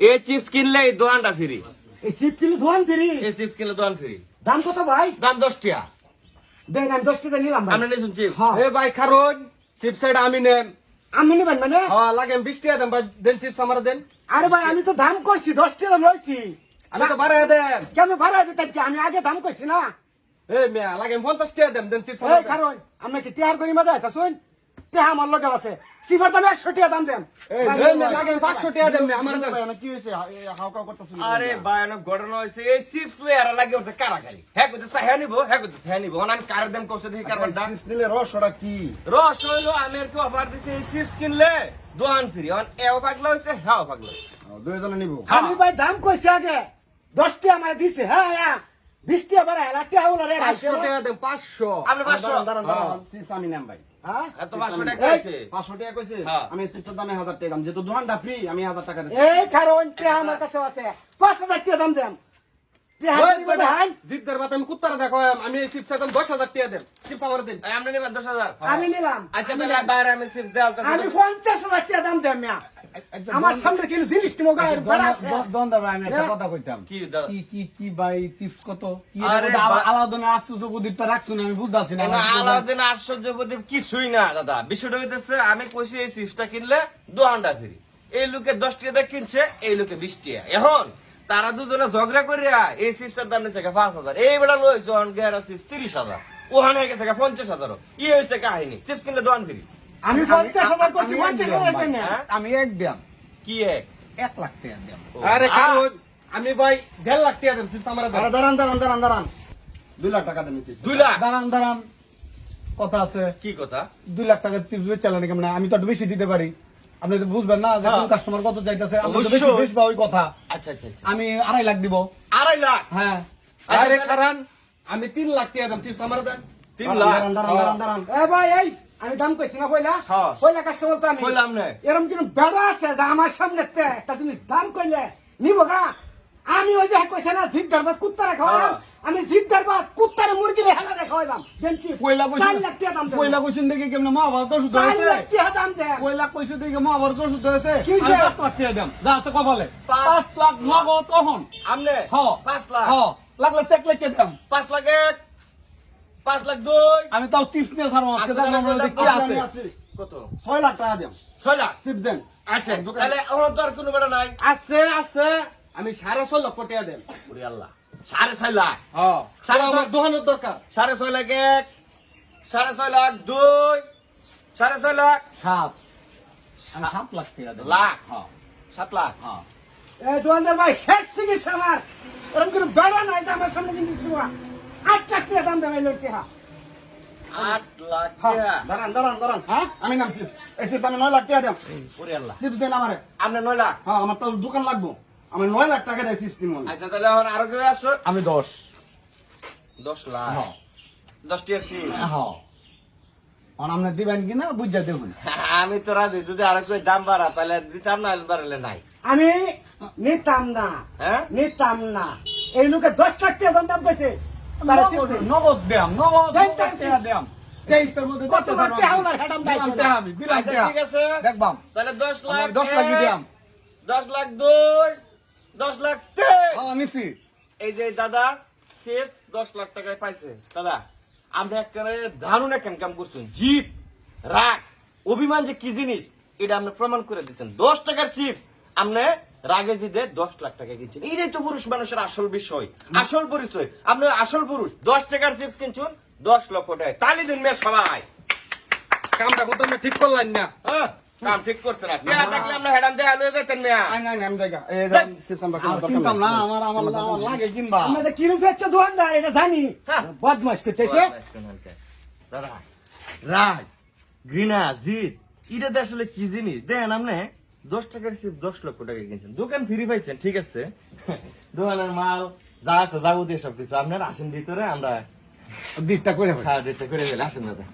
এই চিপস কিনলে এই দোকানটা ফ্রি এই সিপ কিলো ধোয়ান ফিরি এই চিপস কিনলে দোকান ফ্রি দাম কত ভাই? দাম দশ টাকা। দেন আমি দশ টাকা নিলাম নিয়েছেন চিপস? হ্যাঁ। এ ভাই কারণ চিপস এটা আমি নেম। আমি নিবেন মানে? হ্যাঁ লাগে বিশ টাকা দেন ভাই। দেন চিপস আমার দেন। আরে ভাই আমি তো দাম করছি দশ টাকা রয়েছি আমি তো বাড়াই দেন। কেন ভাড়া দিতেন কি? আমি আগে দাম করছি না। এই মেয়া লাগে পঞ্চাশ টাকা দেন দেন চিপস কারণ আমি কি টিয়ার করি মজা? এটা শুন। টিহা আমার লগে আছে। সিফার দামে একশো টাকা দাম দেন। পাঁচশো টাকা দেন মেয়া আমার দেন আরে ভয়ানক ঘটনা হয়েছে এই লই আর লাগে ওটা কারাকারি হ্যাঁ করতে হ্যাঁ নিব হ্যাঁ করতে হ্যাঁ নিব। আমি কার দাম কষ্ট দেখি কারবারটা রস হইল আমি আর কি? অফার দিছে এই চিপস কিনলে দোকান ফ্রি। অন এও পাগলা হয়েছে হ্যাঁ পাগলা হয়েছে আমি ভাই দাম কইছি আগে। দশ টাকা আমার দিছে। হ্যাঁ হ্যাঁ। বিশ টাকা বাড়া এলা হলো রে পাঁচশো টাকা দেন পাঁচশো। আপনি পাঁচশো। হ্যাঁ। এত পাঁচশো টাকা আছে হ্যাঁ। আমি সিটটার দামে হাজার টাকা দাম। যেহেতু দোকানটা ফ্রি আমি হাজার টাকা এই কারণ আমার কাছে আছে। দাম দেন। আমি আমি আমি নিলাম। আচ্ছা আমি আমি পঞ্চাশ হাজার টাকা দাম দেন আমার সামনে কিন্তু জিনিস তুমি গায়ের ভাড়া আছে দোকান দামে আমি একটা হ্যাঁ। কথা কইতাম। কি কি কি কি ভাই চিপস কত? কি আরে এটা বা- আলাদা আশ্চর্য প্রদীপটা রাখছো না আমি বুঝতেছি না না, আলাউদ্দিন আশ্চর্য প্রদীপ কিছুই না দাদা। বিষয়টা হইতেছে আমি কইছি এই চিপসটা কিনলে দোকানটা ফ্রি। এই লোকে দশ টাকা কিনছে এই লোকে বিশ টাকা। এখন তারা দুজনে ঝগড়া করিয়া এই চিপসের দাম পাঁচ হাজার। এই বেড়া লইছে অন গেরা চিপস তিরিশ হাজার। ওখানে গেছে পঞ্চাশ হাজার ই হয়েছে কাহিনী চিপস কিনলে দোকান ফ্রি। আমি পঞ্চাশ হাজার করছি পঞ্চাশ হাজার দেন? আমি এক দাম কি এক? এক লাখ টাকা দাম আরে কারণ আমি ভাই দেড় লাখ টাকা আমার দাঁড়ান দাঁড়ান দাঁড়ান দাঁড়ান। দুই লাখ টাকা দুই লাখ? দাঁড়ান দাঁড়ান। কথা আছে। কি কথা? দুই লাখ টাকা চিপস বেচালেন কেমন? আমি তো বেশি দিতে পারি। আপনি তো বুঝবেন না যে হ্যাঁ। কাস্টমার কত চাইতেছে। ওই কথা। আচ্ছা আচ্ছা আচ্ছা। আমি আড়াই লাখ দিব। আড়াই লাখ? হ্যাঁ। আরে কারণ আমি তিন লাখ টাকা দেন চিপস আমার দেন। তিন লাখ? দাঁড়ান দাঁড়ান দাঁড়ান দাঁড়ান। এ ভাই এই! আমি দাম কইছি না কইলা? হ্যাঁ। কইলা কাস্টমার তো আমি? কইলাম না। এরকম কিন্তু বেড়া আছে যে আমার সামনে তে একটা জিনিস দাম কইলে নিব গা। আমি ওই যে কইছে না জিদ্দার বাদ কুত্তারে খাওয়ালাম হ্যাঁ। আমি জিদ্দার বাদ কুত্তারে মুরগি রে হেলা রে খাওয়ালাম দেনছি পয়লা চার লাখ টাকা দাম কইছেন দেখি কেমন মা বাবা তো শুধু চার হয়েছে। লাখ টাকা দাম দেন পয়লা কইছে দেখি মা বাবা তো শুধু হয়েছে। কি যে? পাঁচ লাখ টাকা দাম। যা কপালে। পাঁচ- পাঁচ লাখ নগদ তখন আমনে? হ পাঁচ লাখ। হ লাগলে চেক লিখে দাম। পাঁচ লাখ এক পাঁচ লাখ দুই। আমি তাও চিপস নিয়ে ছাড়বো আজকে আচ্ছা, দেখলাম কি আছে? কত? ছয় লাখ টাকা দাম ছয় লাখ? চিপস দেন। আচ্ছা তাহলে আমার তো আর কোনো বেড়া নাই। আছে আছে। আমি সাড়ে ছয় লক্ষ টাকা দেন। ওরে আল্লাহ। সাড়ে ছয় লাখ? হ্যাঁ সাড়ে আমার দোকানের দরকার। সাড়ে ছয় লাখ এক সাড়ে ছয় লাখ দুই সাড়ে ছয় লাখ সাত। আমি সাত লাখ টাকা দেব। লাখ? হ্যাঁ সাত লাখ? হ্যাঁ এই দোকানদার ভাই শেষ চিকিৎসা আমার। এরকম কিন্তু বেড়া নাই যে আমার সামনে কিন্তু টাকা দাম দেবে লোক টাকা আট লাখ হ্যাঁ, টাকা। দাঁড়ান দাঁড়ান দাঁড়ান হ্যাঁ আমি নাম এই চিপস আমি নয় লাখ টাকা দাম ওরে আল্লাহ। চিপস দেন আমারে। আপনি নয় লাখ? হ্যাঁ আমার তো দোকান লাগবো। আমি নয় লাখ টাকা দেয় চিপস দিব আচ্ছা তাহলে এখন আরও কেউ আসো? আমি দশ। দশ লাখ? হ্যাঁ। দশ টাকা চিপস। হ্যাঁ। দিবেন কিনা বুঝা দেখুন আমি তো রাজি যদি আরও কেউ দাম বাড়া তাহলে দিতাম না বাড়ালে নাই। আমি নিতাম না। হ্যাঁ? নিতাম না। এই লোকে দশ লাখ টাকা দাম দাম কইছে। নগদ নগদ আচ্ছা, টাকা ঠিক আছে। দেখবাম তাহলে দশ লাখ দশ লাখ এক, দশ লাখ দুই দশ লাখ হ্যাঁ নিছি এই যে দাদা চিপস দশ লাখ টাকায় পাইছে। দাদা আপনি একেবারে দারুণ এক কাম করছেন জিত রাগ অভিমান যে কি জিনিস এটা আপনি প্রমাণ করে দিচ্ছেন দশ টাকার চিপস আপনি রাগে জিতে দশ লাখ টাকা কিনছেন। এটাই তো পুরুষ মানুষের আসল বিষয় আসল পরিচয়। আপনি আসল পুরুষ দশ টাকার চিপস কিনছুন দশ লক্ষ টাকা। তালি দিন মেয়ে সবাই। কামটা কিন্তু আপনি ঠিক করলেন না। হ্যাঁ, কাম ঠিক করছেন আপনি। আর দেখলে আমরা হেডাম দেয়া লয়ে যেতেন মেয়া। আই নাই আমি জায়গা। এই চিপস আমরা কিনতাম কিনতাম না না, আমার আমার আমার লাগে কিনবা। আমাদের দোকানদার এটা জানি। হ্যাঁ। করতেছে। দাদা রাগ ঘৃণা জিত এটা আসলে কি জিনিস? দেন আপনি। দশ টাকার সিপ দশ লক্ষ টাকা কিনছেন। দোকান ফ্রি পাইছেন ঠিক আছে। দোকানের মাল যা আছে যাবতীয় সব কিছু আপনার আসেন ভিতরে আমরা দিকটা করে খাওয়া ডেটটা করে ফেলে। আসেন দাদা।